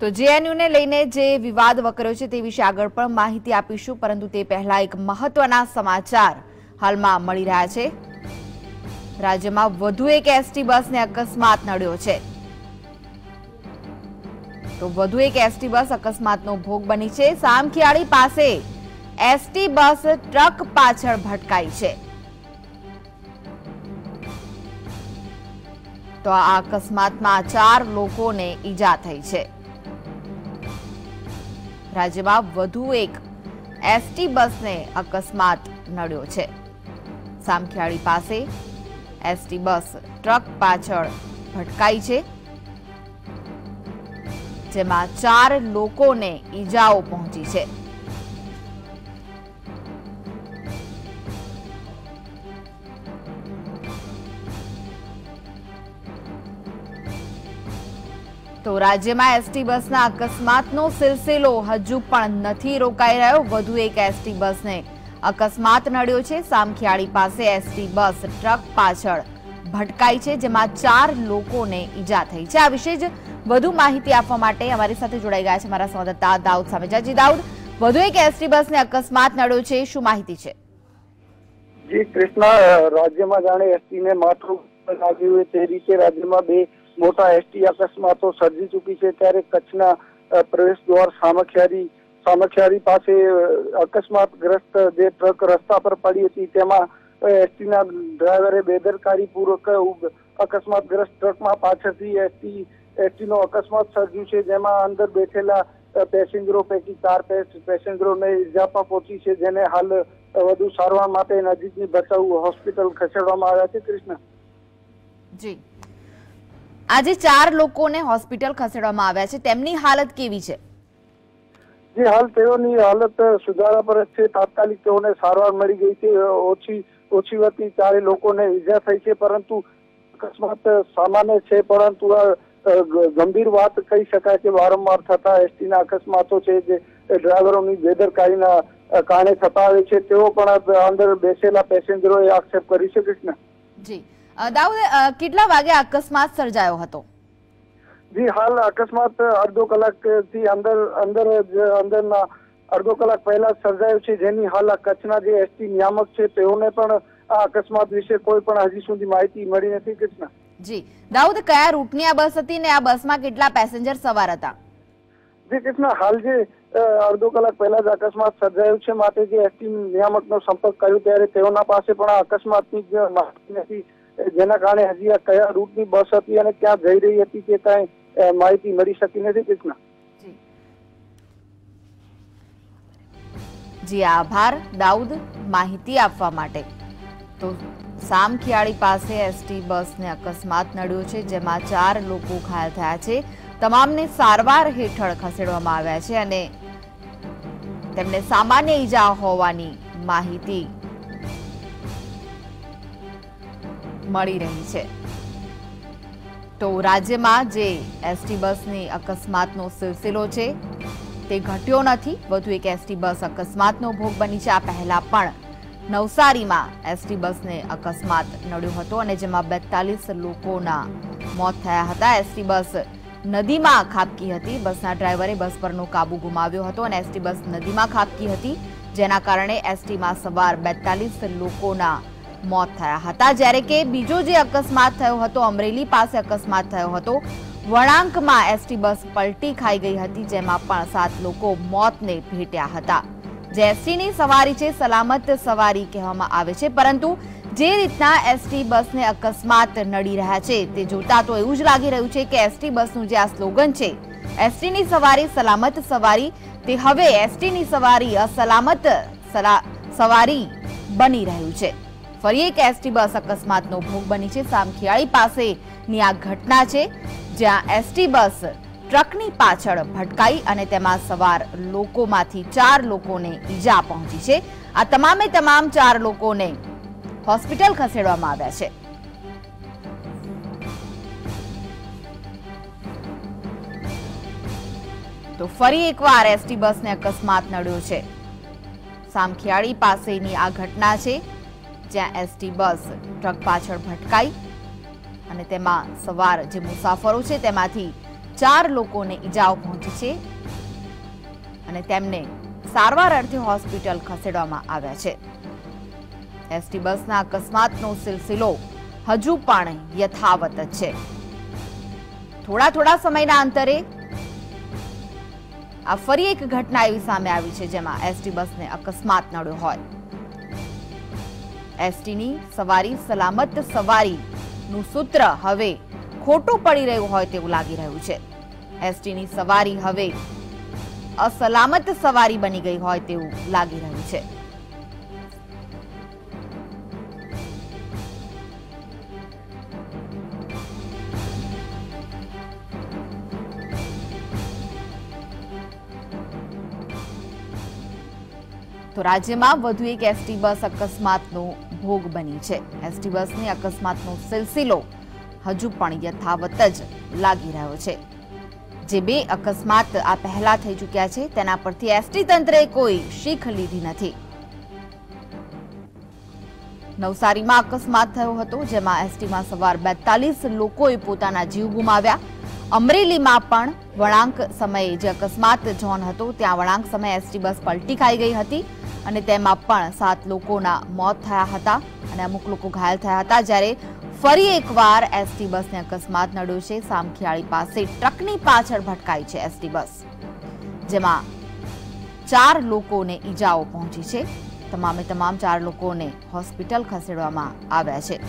તો જેએનયુને લઈને જે વિવાદ વકર્યો છે તે વિશે આગળ પણ માહિતી આપીશું, પરંતુ તે પહેલા એક મહત્વના સમાચાર હાલમાં મળી રહ્યા છે. રાજ્યમાં વધુ એક એસટી બસને અકસ્માત નડ્યો છે. તો વધુ એક એસટી બસ અકસ્માતનો ભોગ બની છે. સામખિયાળી પાસે એસટી બસ ટ્રક પાછળ ભટકાઈ છે. તો આ અકસ્માતમાં ચાર લોકોને ઈજા થઈ છે. રાજ્યમાં વધુ એક એસટી બસને અકસ્માત નડ્યો છે. સામખિયાળી પાસે એસટી બસ ટ્રક પાછળ ભટકાઈ છે, જેમાં ચાર લોકોને ઈજાઓ પહોંચી છે. તો રાજ્યમાં એસટી બસના અકસ્માતનો સિલસિલો હજુ પણ નથી રોકાઈ રહ્યો. વધુ એક એસટી બસને અકસ્માત નડ્યો છે. સામખિયાળી પાસે એસટી બસ ટ્રક પાછળ ભટકાઈ છે, જેમાં ચાર લોકોને ઈજા થઈ છે. આ વિશે જ વધુ માહિતી આપવા માટે અમારી સાથે જોડાઈ ગયા છે મારા સંવાદદાતા દાઉદ સામેજાજી. દાઉદ, વધુ એક એસટી બસને અકસ્માત નડ્યો છે. શું માહિતી છે? જી, કૃષ્ણ રાજ્યમાં જાણે એસટીને માથું લાગ્યું તે રીતે રાજ્યમાં બે મોટા એસટી અકસ્માતો સર્જી ચૂકી છે. ત્યારે કચ્છના પ્રવેશ દ્વાર સામખિયારી સામખિયારી પાસે અકસ્માતગ્રસ્ત જે ટ્રક રસ્તા પર પડી હતી, તેમાં એસટીના ડ્રાઈવરે બેદરકારી પૂર્વક અકસ્માતગ્રસ્ત ટ્રકમાં પાછળથી એસટી એસટીનો અકસ્માત સર્જ્યું છે. જેમાં અંદર બેઠેલા પેસેન્જરો પૈકી ચાર પેસ- પેસેન્જરોને ઇજાપા પહોંચી છે, જેને હાલ વધુ સારવાર માટે નજીકની બચાવ હોસ્પિટલ ખસેડવામાં આવ્યા છે. કૃષ્ણ. જી. આજે ચાર લોકોને હોસ્પિટલ ખસેડવામાં આવ્યા છે. તેમની હાલત કેવી છે? જે હાલ તેઓની હાલત સુધારા પર છે. તાત્કાલિક તેઓને સારવાર મળી ગઈ છે. ઓછી ઓછી વતી ચારે લોકોને ઈજા થઈ છે. પરંતુ અકસ્માત સામાન્ય છે. પરંતુ આ ગંભીર વાત કહી શકાય કે વારંવાર થતા એસટીના અકસ્માતો છે જે ડ્રાઈવરોની બેદરકારીના કારણે થતા આવે છે. તેઓ પણ અંદર બેસેલા પેસેન્જરોએ આક્ષેપ કરી છે કૃષ્ણ. જી. દાઉદ કેટલા વાગે અકસ્માત સર્જાયો હતો? જી હાલ અકસ્માત અડધો કલાકથી અંદર અંદર અંદરના અડધો કલાક પહેલા સર્જાયો છે. જેની હાલ કચ્છના જે એસટી નિયામક છે તેઓને પણ આ અકસ્માત વિશે કોઈ પણ હજી સુધી માહિતી મળી નથી કૃષ્ણ. જી. દાઉદ કયા રૂટની આ બસ હતી ને આ બસમાં કેટલા પેસેન્જર સવાર હતા? જી કૃષ્ણ હાલ જે અડધો કલાક પહેલા જ અકસ્માત સર્જાયો છે. માટે જે એસટી નિયામકનો સંપર્ક કર્યો ત્યારે તેઓના પાસે પણ આ અકસ્માતની જ માહિતી નથી. જેના કારણે હજી આ કયા રૂટની બસ હતી અને ક્યાં જઈ રહી હતી તે કાંઈ માહિતી મળી શકી નથી કૃષ્ણ. જી, આભાર દાઉદ માહિતી આપવા માટે. તો સામખિયાળી પાસે એસટી બસને અકસ્માત નડ્યો છે, જેમાં ચાર લોકો ઘાયલ થયા છે. તમામને સારવાર હેઠળ ખસેડવામાં આવ્યા છે અને તેમને સામાન્ય ઈજા હોવાની માહિતી મળી રહી છે. તો રાજ્યમાં જે એસટી બસની અકસ્માતનો સિલસિલો છે, તે ઘટ્યો નથી. વધુ એક એસટી બસ અકસ્માતનો ભોગ બની છે. આ પહેલા પણ નવસારીમાં એસટી બસને અકસ્માત નડ્યો હતો અને જેમાં બેતાલીસ લોકોના મોત થયા હતા. એસટી બસ નદીમાં ખાબકી હતી. બસના ડ્રાઈવરે બસ પરનો કાબુ ગુમાવ્યો હતો અને એસટી બસ નદીમાં ખાબકી હતી, જેના કારણે એસટીમાં સવાર બેતાલીસ લોકોના મોત થયા હતા. જ્યારે કે બીજો જે અકસ્માત થયો હતો, અમરેલી પાસે અકસ્માત થયો હતો, વળાંકમાં એસટી બસ પલટી ખાઈ ગઈ હતી, જેમાં પણ સાત લોકો મોતને ભેટ્યા હતા. જે એસટીની સવારી છે, સલામત સવારી કહેવામાં આવે છે, પરંતુ જે રીતના એસટી બસને અકસ્માત નડી રહ્યા છે, તે જોતા તો એવું જ લાગી રહ્યું છે કે એસટી બસનું જે આ સ્લોગન છે, એસટીની સવારી સલામત સવારી, તે હવે એસટીની સવારી અસલામત સલા- સવારી બની રહ્યું છે. ફરી એક એસટી બસ અકસ્માતનો ભોગ બની છે. સામખિયાળી પાસેની આ ઘટના છે, જ્યાં એસટી બસ ટ્રકની પાછળ ભટકાઈ અને તેમાં સવાર લોકોમાંથી ચાર લોકોને ઈજા પહોંચી છે. આ તમામે તમામ ચાર લોકોને હોસ્પિટલ ખસેડવામાં આવ્યા છે. તો ફરી એકવાર એસટી બસને અકસ્માત નડ્યો છે. સામખિયાળી પાસેની આ ઘટના છે. જ્યાં એસટી બસ ટ્રક પાછળ ભટકાઈ અને તેમાં સવાર જે મુસાફરો છે તેમાંથી ચાર લોકોને ઈજાઓ પહોંચી છે અને તેમને સારવાર અર્થે હોસ્પિટલ ખસેડવામાં આવ્યા છે. એસટી બસના અકસ્માતનો સિલસિલો હજુ પણ યથાવત જ છે. થોડા થોડા સમયના અંતરે આ ફરી એક ઘટના એવી સામે આવી છે જેમાં એસટી બસને અકસ્માત નડ્યો હોય. એસટીની સવારી, સલામત સવારીનું સૂત્ર હવે ખોટું પડી રહ્યું હોય તેવું લાગી રહ્યું છે. એસટીની સવારી હવે અસલામત સવારી બની ગઈ હોય તેવું લાગી રહ્યું છે. તો રાજ્યમાં વધુ એક એસટી બસ અકસ્માતનો ભોગ બની છે. એસટી બસની અકસ્માતનો સિલસિલો હજુ પણ યથાવત જ લાગી રહ્યો છે. જે બે અકસ્માત આ પહેલા થઈ ચૂક્યા છે, તેના પરથી એસટી તંત્રે કોઈ શીખ લીધી નથી. નવસારીમાં અકસ્માત થયો હતો, જેમાં એસટીમાં સવાર બેતાલીસ લોકોએ પોતાના જીવ ગુમાવ્યા. અમરેલીમાં પણ વળાંક સમયે જે અકસ્માત ઝોન હતો, ત્યાં વળાંક સમયે એસટી બસ પલટી ખાઈ ગઈ હતી. અને તેમાં પણ સાત લોકોના મોત થયા હતા અને અમુક લોકો ઘાયલ થયા હતા જ્યારે ફરી એકવાર એસટી બસને અકસ્માત નડ્યો છે. સામખિયાળી પાસે ટ્રકની પાછળ ભટકાઈ છે એસટી બસ, જેમાં ચાર લોકોને ઈજાઓ પહોંચી છે. તમામે તમામ ચાર લોકોને હોસ્પિટલ ખસેડવામાં આવ્યા છે.